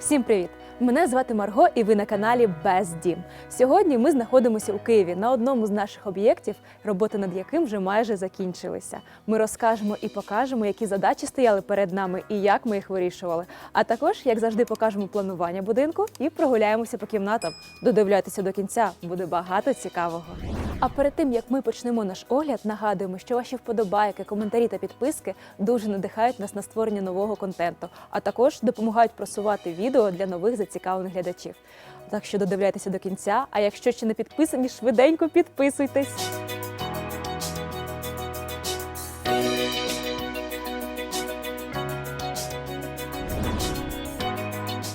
Всім привіт! Мене звати Марго, і ви на каналі Без Дім. Сьогодні ми знаходимося у Києві на одному з наших об'єктів, роботи над яким вже майже закінчилися. Ми розкажемо і покажемо, які задачі стояли перед нами і як ми їх вирішували. А також, як завжди, покажемо планування будинку і прогуляємося по кімнатам. Додивляйтеся до кінця, буде багато цікавого. А перед тим як ми почнемо наш огляд, нагадуємо, що ваші вподобайки, коментарі та підписки дуже надихають нас на створення нового контенту, а також допомагають просувати відео для нових зацікавлених глядачів. Так що додивляйтеся до кінця. А якщо ще не підписані, швиденько підписуйтесь.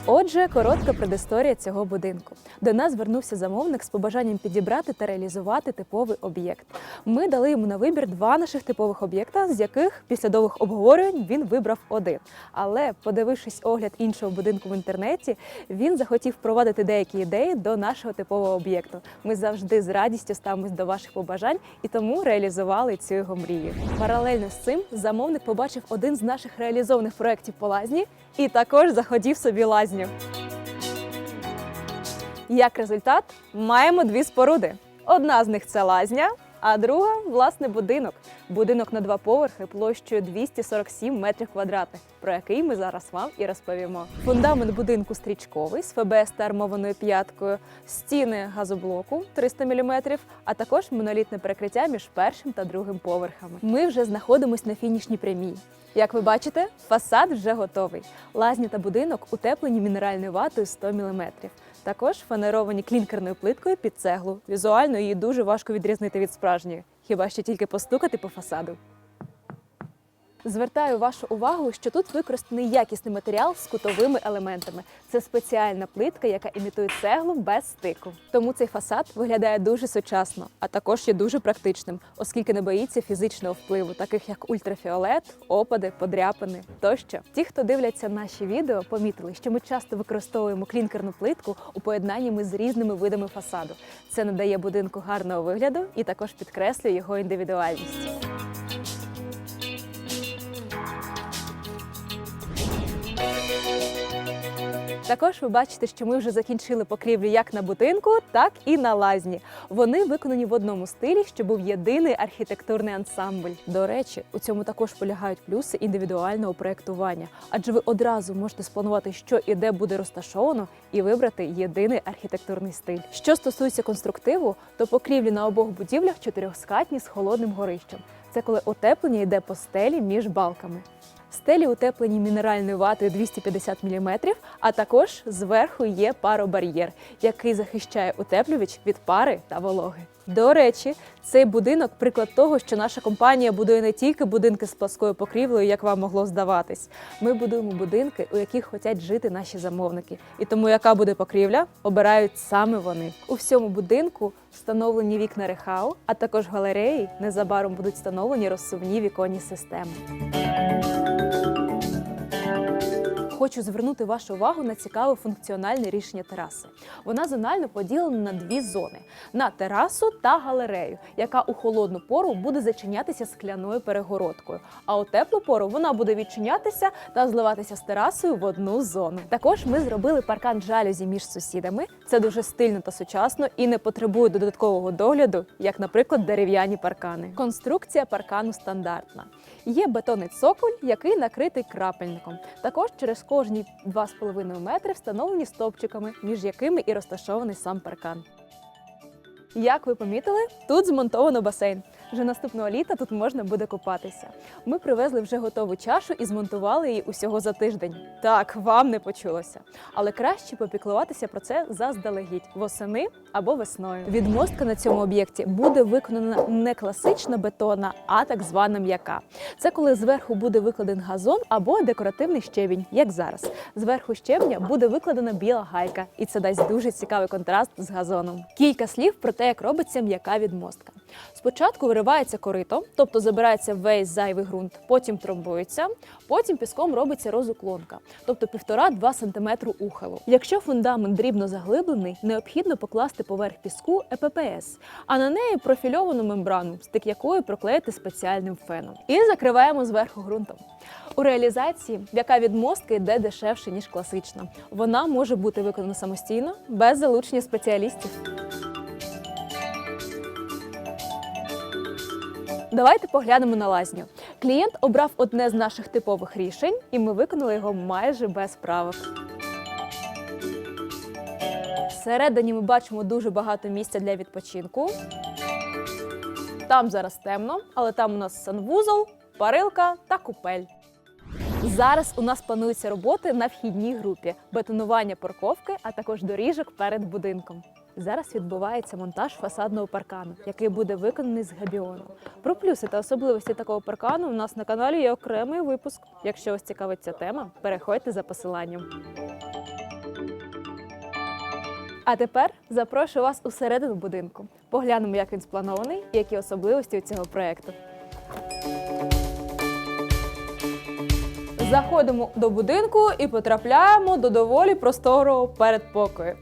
Отже, коротка предісторія цього будинку. До нас звернувся замовник з побажанням підібрати та реалізувати типовий об'єкт. Ми дали йому на вибір два наших типових об'єкта, з яких після довгих обговорень він вибрав один. Але, подивившись огляд іншого будинку в інтернеті, він захотів впровадити деякі ідеї до нашого типового об'єкту. Ми завжди з радістю ставимось до ваших побажань і тому реалізували цю його мрію. Паралельно з цим замовник побачив один з наших реалізованих проєктів по лазні і також захотів собі лазню. Як результат, маємо дві споруди. Одна з них це лазня, а друга власне будинок. Будинок на два поверхи площею 247 метрів квадратних, про який ми зараз вам і розповімо. Фундамент будинку стрічковий з ФБС та армованою п'яткою, стіни газоблоку 300 мм, а також монолітне перекриття між першим та другим поверхами. Ми вже знаходимось на фінішній прямій. Як ви бачите, фасад вже готовий. Лазня та будинок утеплені мінеральною ватою 100 мм. Також фанеровані клінкерною плиткою під цеглу. Візуально її дуже важко відрізнити від справжньої, хіба що тільки постукати по фасаду. Звертаю вашу увагу, що тут використаний якісний матеріал з кутовими елементами. Це спеціальна плитка, яка імітує цеглу без стику. Тому цей фасад виглядає дуже сучасно, а також є дуже практичним, оскільки не боїться фізичного впливу, таких як ультрафіолет, опади, подряпини тощо. Ті, хто дивляться наші відео, помітили, що ми часто використовуємо клінкерну плитку у поєднанні з різними видами фасаду. Це надає будинку гарного вигляду і також підкреслює його індивідуальність. Також ви бачите, що ми вже закінчили покрівлю як на будинку, так і на лазні. Вони виконані в одному стилі, що був єдиний архітектурний ансамбль. До речі, у цьому також полягають плюси індивідуального проєктування, адже ви одразу можете спланувати, що і де буде розташовано, і вибрати єдиний архітектурний стиль. Що стосується конструктиву, то покрівлі на обох будівлях чотирьохскатні з холодним горищем. Це коли утеплення йде по стелі між балками. Стелі утеплені мінеральною ватою 250 мм, а також зверху є паробар'єр, який захищає утеплювач від пари та вологи. До речі, цей будинок приклад того, що наша компанія будує не тільки будинки з пласкою покрівлею, як вам могло здаватись. Ми будуємо будинки, у яких хочуть жити наші замовники. І тому, яка буде покрівля, обирають саме вони. У всьому будинку встановлені вікна рехау, а також галереї незабаром будуть встановлені розсувні віконні системи. Хочу звернути вашу увагу на цікаве функціональне рішення тераси. Вона зонально поділена на дві зони: на терасу та галерею, яка у холодну пору буде зачинятися скляною перегородкою. А у теплу пору вона буде відчинятися та зливатися з терасою в одну зону. Також ми зробили паркан жалюзі між сусідами. Це дуже стильно та сучасно і не потребує додаткового догляду, як, наприклад, дерев'яні паркани. Конструкція паркану стандартна. Є бетонний цоколь, який накритий крапельником. Також через кожні 2,5 метри встановлені стовпчиками, між якими і розташований сам паркан. Як ви помітили, тут змонтовано басейн. Вже наступного літа тут можна буде купатися. Ми привезли вже готову чашу і змонтували її усього за тиждень. Так, вам не почулося. Але краще попіклуватися про це заздалегідь восени або весною. Відмостка на цьому об'єкті буде виконана не класична бетонна, а так звана м'яка. Це коли зверху буде викладен газон або декоративний щебінь, як зараз. Зверху щебня буде викладена біла гайка, і це дасть дуже цікавий контраст з газоном. Кілька слів про те, як робиться м'яка відмостка. Спочатку виривається корито, тобто забирається весь зайвий ґрунт, потім тромбується, потім піском робиться розуклонка, тобто 1,5-2 см ухилу. Якщо фундамент дрібно заглиблений, необхідно покласти поверх піску ЕППС, а на неї профільовану мембрану, стик якої проклеїти спеціальним феном. І закриваємо зверху ґрунтом. У реалізації, яка від мостки йде дешевше, ніж класична, вона може бути виконана самостійно, без залучення спеціалістів. Давайте поглянемо на лазню. Клієнт обрав одне з наших типових рішень, і ми виконали його майже без правок. Всередині ми бачимо дуже багато місця для відпочинку. Там зараз темно, але там у нас санвузол, парилка та купель. Зараз у нас плануються роботи на вхідній групі, бетонування парковки, а також доріжок перед будинком. Зараз відбувається монтаж фасадного паркану, який буде виконаний з габіону. Про плюси та особливості такого паркану у нас на каналі є окремий випуск. Якщо вас цікавить ця тема, переходьте за посиланням. А тепер запрошую вас усередину будинку. Поглянемо, як він спланований і які особливості у цього проєкту. Заходимо до будинку і потрапляємо до доволі просторого передпокою.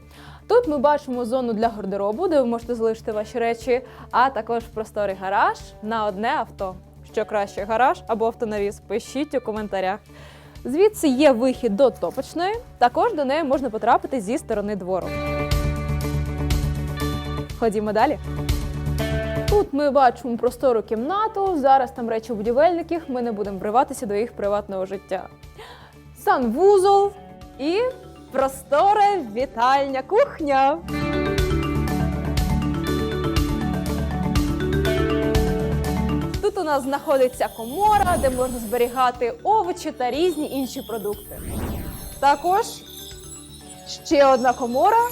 Тут ми бачимо зону для гардеробу, де ви можете залишити ваші речі, а також просторий гараж на одне авто. Що краще, гараж або автонавіз? Пишіть у коментарях. Звідси є вихід до топочної, також до неї можна потрапити зі сторони двору. Ходімо далі. Тут ми бачимо простору кімнату. Зараз там речі будівельників. Ми не будемо вриватися до їх приватного життя. Санвузол і просторе вітальня кухня. Тут у нас знаходиться комора, де можна зберігати овочі та різні інші продукти. Також ще одна комора,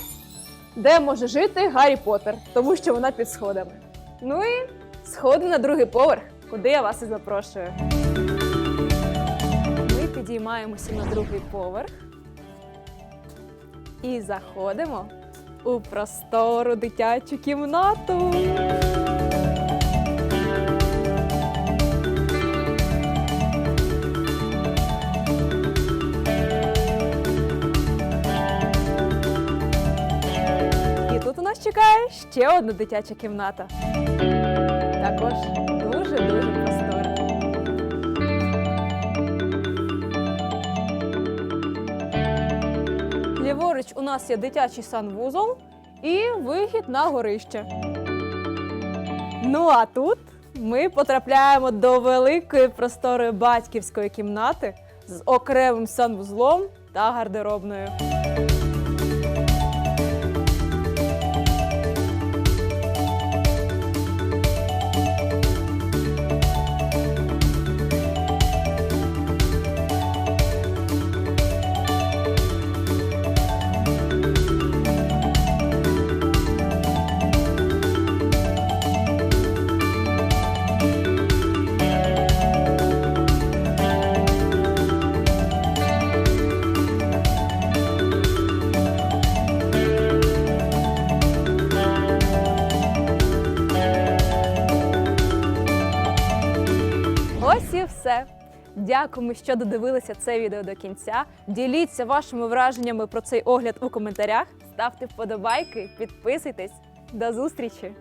де може жити Гаррі Поттер, тому що вона під сходами. Ну і сходи на другий поверх, куди я вас і запрошую. Ми підіймаємося на другий поверх і заходимо у простору дитячу кімнату. І тут у нас чекає ще одна дитяча кімната. Також дуже-дуже простора. Ліворуч у нас є дитячий санвузол і вихід на горище. Ну а тут ми потрапляємо до великої просторої батьківської кімнати з окремим санвузлом та гардеробною. Все. Дякуємо, що додивилися це відео до кінця. Діліться вашими враженнями про цей огляд у коментарях. Ставте вподобайки, підписуйтесь. До зустрічі!